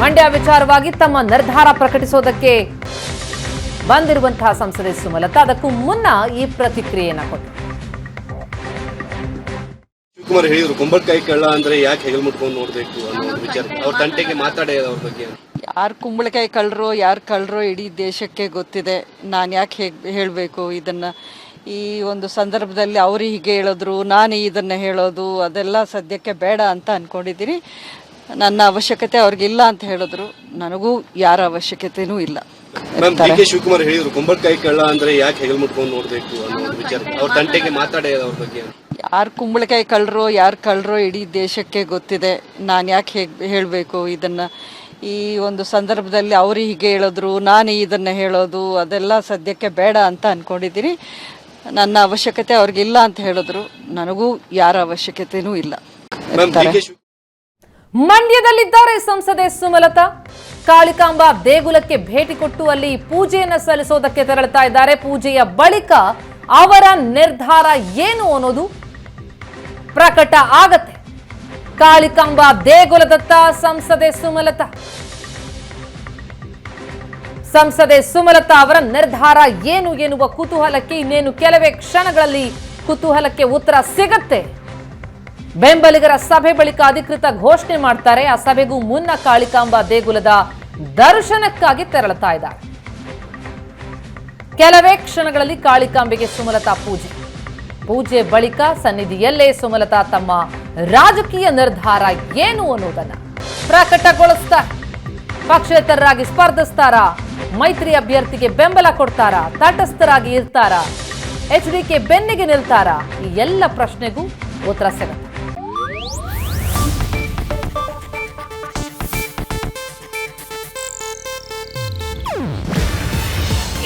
ಮಂಡ್ಯ ವಿಚಾರವಾಗಿ ತಮ್ಮ ನಿರ್ಧಾರ ಪ್ರಕಟಿಸೋದಕ್ಕೆ ಬಂದಿರುವಂತಹ ಸಂಸದೆ ಸುಮಲತಾ. ಅದಕ್ಕೂ ಮುನ್ನ ಈ ಪ್ರತಿಕ್ರಿಯೆಯನ್ನ ಕೊಟ್ಟರು ಶಿವಕುಮಾರ್ ಹೇಳಿದ್ರು ಕುಂಬಳಕಾಯಿ ಕಳ್ಳ ಅಂದ್ರೆ ಯಾಕೆ ಹೆಗಲ್ ಮುಟ್ಕೊಂಡು ನೋಡ್ಬೇಕು? ಅನ್ನೋ ವಿಚಾರ. ಅವ್ರ ತಂಟೆಗೆ ಮಾತಾಡೇ ಅವ್ರ ಬಗ್ಗೆ. ಯಾರು ಕುಂಬಳಕಾಯಿ ಕಳ್ಳರು ಯಾರು ಕಳ್ಳರು ಇಡೀ ದೇಶಕ್ಕೆ ಗೊತ್ತಿದೆ. ನಾನು ಯಾಕೆ ಹೇಗೆ ಹೇಳಬೇಕು ಇದನ್ನು? ಈ ಒಂದು ಸಂದರ್ಭದಲ್ಲಿ ಅವರು ಹೀಗೆ ಹೇಳಿದ್ರು ನಾನು ಇದನ್ನು ಹೇಳೋದು ಅದೆಲ್ಲ ಸದ್ಯಕ್ಕೆ ಬೇಡ ಅಂತ ಅಂದ್ಕೊಂಡಿದ್ದೀನಿ ನನ್ನ ಅವಶ್ಯಕತೆ ಅವ್ರಿಗಿಲ್ಲ ಅಂತ ಹೇಳಿದ್ರು. ನನಗೂ ಯಾರ ಅವಶ್ಯಕತೆನೂ ಇಲ್ಲ. ಮ್ಯಾಮ್ ಡಿ ಕೆ ಶಿವಕುಮಾರ್ ಹೇಳಿದ್ರು ಕುಂಬಳಕಾಯಿ ಕಳ್ಳ ಅಂದ್ರೆ ಯಾಕೆ ಹೆಗಲ್ ಮುಟ್ಕೊಂಡು ನೋಡ್ಬೇಕು ಅನ್ನೋ ಒಂದು ವಿಚಾರ. ಅವ್ರ ತಂಟೆಗೆ ಮಾತಾಡಿ ಅವ್ರ ಬಗ್ಗೆ. ಯಾರು ಕುಂಬಳಕಾಯಿ ಕಳ್ಳರು ಯಾರು ಕಳ್ಳರು ಇಡೀ ದೇಶಕ್ಕೆ ಗೊತ್ತಿದೆ. ನಾನು ಯಾಕೆ ಹೇಗೆ ಹೇಳಬೇಕು ಇದನ್ನು? ಈ ಒಂದು ಸಂದರ್ಭದಲ್ಲಿ ಅವರು ಹೀಗೆ ಹೇಳಿದ್ರು ನಾನು ಇದನ್ನು ಹೇಳೋದು ಅದೆಲ್ಲ ಸದ್ಯಕ್ಕೆ ಬೇಡ ಅಂತ ಅಂದ್ಕೊಂಡಿದ್ದೀನಿ ನನ್ನ ಅವಶ್ಯಕತೆ ಅವ್ರಿಗಿಲ್ಲ ಅಂತ ಹೇಳಿದ್ರು. ನನಗೂ ಯಾರ ಅವಶ್ಯಕತೆನೂ ಇಲ್ಲ. ಮ್ಯಾಮ್ ಡಿ ಕೆ ಶಿವ ಮಂಡ್ಯದಲ್ಲಿದ್ದಾರೆ ಸಂಸದೆ ಸುಮಲತಾ. ಕಾಳಿಕಾಂಬ ದೇಗುಲಕ್ಕೆ ಭೇಟಿ ಕೊಟ್ಟು ಅಲ್ಲಿ ಪೂಜೆಯನ್ನು ಸಲ್ಲಿಸೋದಕ್ಕೆ ತೆರಳುತ್ತಾ ಇದ್ದಾರೆ. ಪೂಜೆಯ ಬಳಿಕ ಅವರ ನಿರ್ಧಾರ ಏನು ಅನ್ನೋದು ಪ್ರಕಟ ಆಗತ್ತೆ. ಕಾಳಿಕಾಂಬ ದೇಗುಲದತ್ತ ಸಂಸದೆ ಸುಮಲತಾ. ಸಂಸದೆ ಸುಮಲತಾ ಅವರ ನಿರ್ಧಾರ ಏನು ಎನ್ನುವ ಕುತೂಹಲಕ್ಕೆ ಇನ್ನೇನು ಕೆಲವೇ ಕ್ಷಣಗಳಲ್ಲಿ ಕುತೂಹಲಕ್ಕೆ ಉತ್ತರ ಸಿಗತ್ತೆ. ಬೆಂಬಲಿಗರ ಸಭೆ ಬಳಿಕ ಅಧಿಕೃತ ಘೋಷಣೆ ಮಾಡ್ತಾರೆ. ಆ ಸಭೆಗೂ ಮುನ್ನ ಕಾಳಿಕಾಂಬ ದೇಗುಲದ ದರ್ಶನಕ್ಕಾಗಿ ತೆರಳುತ್ತಾ ಇದ್ದಾರೆ. ಕೆಲವೇ ಕ್ಷಣಗಳಲ್ಲಿ ಕಾಳಿಕಾಂಬೆಗೆ ಸುಮಲತಾ ಪೂಜೆ. ಪೂಜೆ ಬಳಿಕ ಸನ್ನಿಧಿಯಲ್ಲೇ ಸುಮಲತಾ ತಮ್ಮ ರಾಜಕೀಯ ನಿರ್ಧಾರ ಏನು ಅನ್ನೋದನ್ನ ಪ್ರಕಟಗೊಳಿಸ್ತಾ ಪಕ್ಷೇತರರಾಗಿ ಸ್ಪರ್ಧಿಸ್ತಾರಾ, ಮೈತ್ರಿ ಅಭ್ಯರ್ಥಿಗೆ ಬೆಂಬಲ ಕೊಡ್ತಾರಾ, ತಟಸ್ಥರಾಗಿ ಇರ್ತಾರಾ, ಎಚ್ ಡಿ ಕೆ ಬೆನ್ನಿಗೆ ನಿಲ್ತಾರಾ, ಈ ಎಲ್ಲ ಪ್ರಶ್ನೆಗೂ ಉತ್ತರ ಸಿಗುತ್ತೆ.